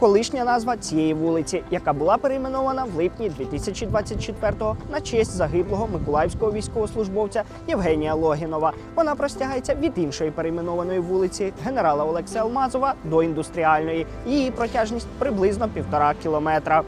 колишня назва цієї вулиці, яка була перейменована в липні 2024-го на честь загиблого миколаївського військовослужбовця Євгенія Логінова. Вона простягається від іншої перейменованої вулиці генерала Олекса Алмазова до індустріальної. Її протяжність приблизно півтора кілометра.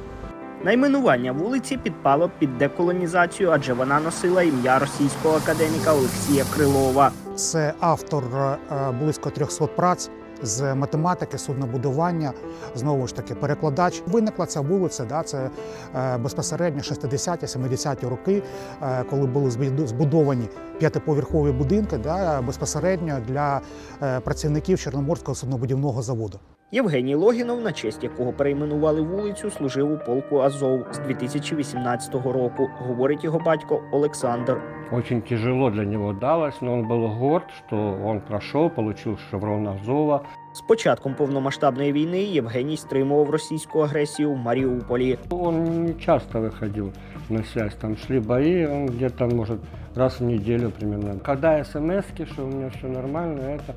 Найменування вулиці підпало під деколонізацію, адже вона носила ім'я російського академіка Олексія Крилова. Це автор е, близько 300 праць з математики, суднобудування, знову ж таки, перекладач. Виникла ця вулиця, да, це е, безпосередньо 60-70-ті роки, е, коли були збудовані п'ятиповерхові будинки да, безпосередньо для е, працівників Чорноморського суднобудівного заводу. Євгеній Логінов, на честь якого перейменували вулицю, служив у полку Азов з 2018 року, говорить його батько Олександр. Очень тяжело для него далось, но он был горд, что он прошел, получил шеврон Азова. З початком повномасштабної війни Євгеній стримував російську агресію в Маріуполі. Он не часто выходил на связь, там шли бои, он где-то, может, раз в неделю примерно. Когда смс что у меня все нормально, это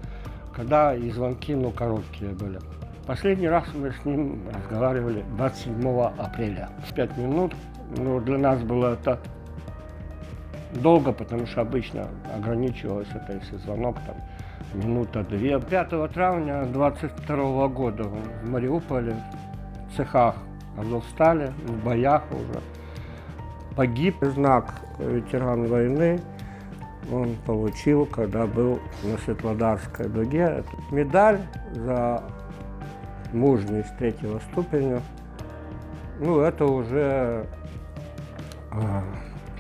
когда и звонки, ну, короткие были. Последний раз мы с ним разговаривали 27 апреля. Пять минут, ну, для нас было это долго, потому что обычно ограничивалось это, если звонок там минута-две. 5 травня 22 года в Мариуполе, в цехах Азовстали, в боях уже. Погиб знак ветеран войны. Он получил, когда был на Светлодарской дуге. Медаль за мужность третьего ступеня. Ну, это уже а,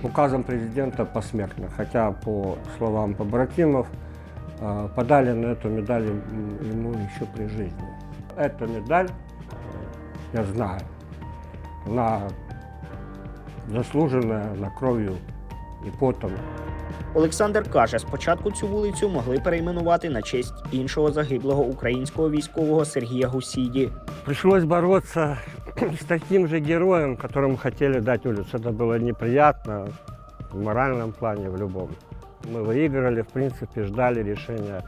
указом президента посмертно. Хотя, по словам побратимов, а, подали на эту медаль ему еще при жизни. Эта медаль, я знаю, она заслуженная на кровью и потом. Олександр каже, спочатку цю вулицю могли перейменувати на честь іншого загиблого українського військового Сергія Гусіді. Пришлось бороться с таким же героем, которому хотели дать улицу. Это было неприятно в моральном плане, в любом. Мы выиграли, в принципе, ждали решения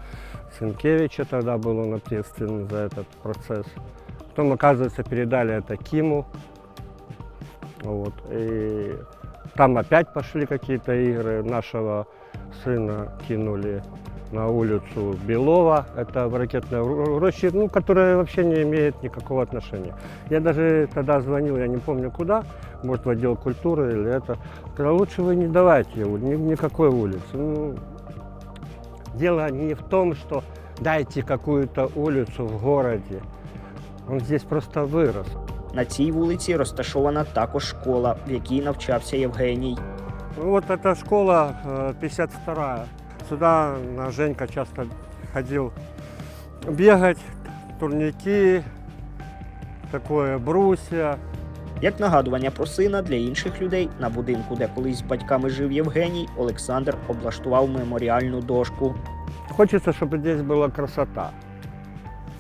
Сенкевича, тогда был он ответственный за этот процесс. Потом, оказывается, передали это Киму. Вот. И там опять пошли какие-то игры. Нашего сына кинули на улицу Белова, это в ракетной ру- роще, ну, которая вообще не имеет никакого отношения. Я даже тогда звонил, я не помню куда, может в отдел культуры или это. Сказал, лучше вы не давайте его, ни, никакой улицы. Ну, дело не в том, что дайте какую-то улицу в городе. Он здесь просто вырос. На цій вулиці розташована також школа, в якій навчався Євгеній. Ну, Вот эта школа э, 52 Сюда наш Женька часто ходил бегать, турники, такое брусья. Як нагадування про сина для інших людей на будинку, де колись з батьками жив Євгеній, Олександр облаштував меморіальну дошку. Хочется, чтобы здесь была красота.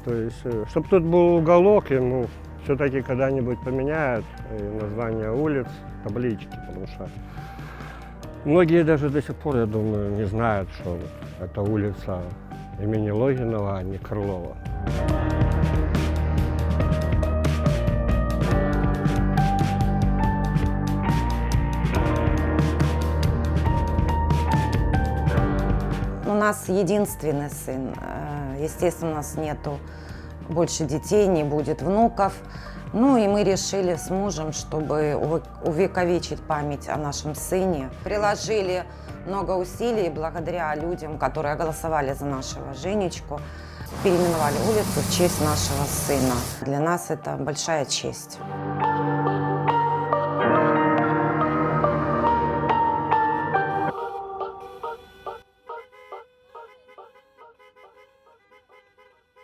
То есть, чтобы тут был уголок, ему все-таки когда-нибудь поменяют и название улиц, таблички, потому что многие даже до сих пор, я думаю, не знают, что это улица имени Логинова, а не Крылова. У нас единственный сын. Э, Естественно, у нас нету больше детей, не будет внуков. Ну и мы решили с мужем, чтобы уве- увековечить память о нашем сыне. Приложили много усилий благодаря людям, которые голосовали за нашего Женечку. Переименовали улицу в честь нашего сына. Для нас это большая честь.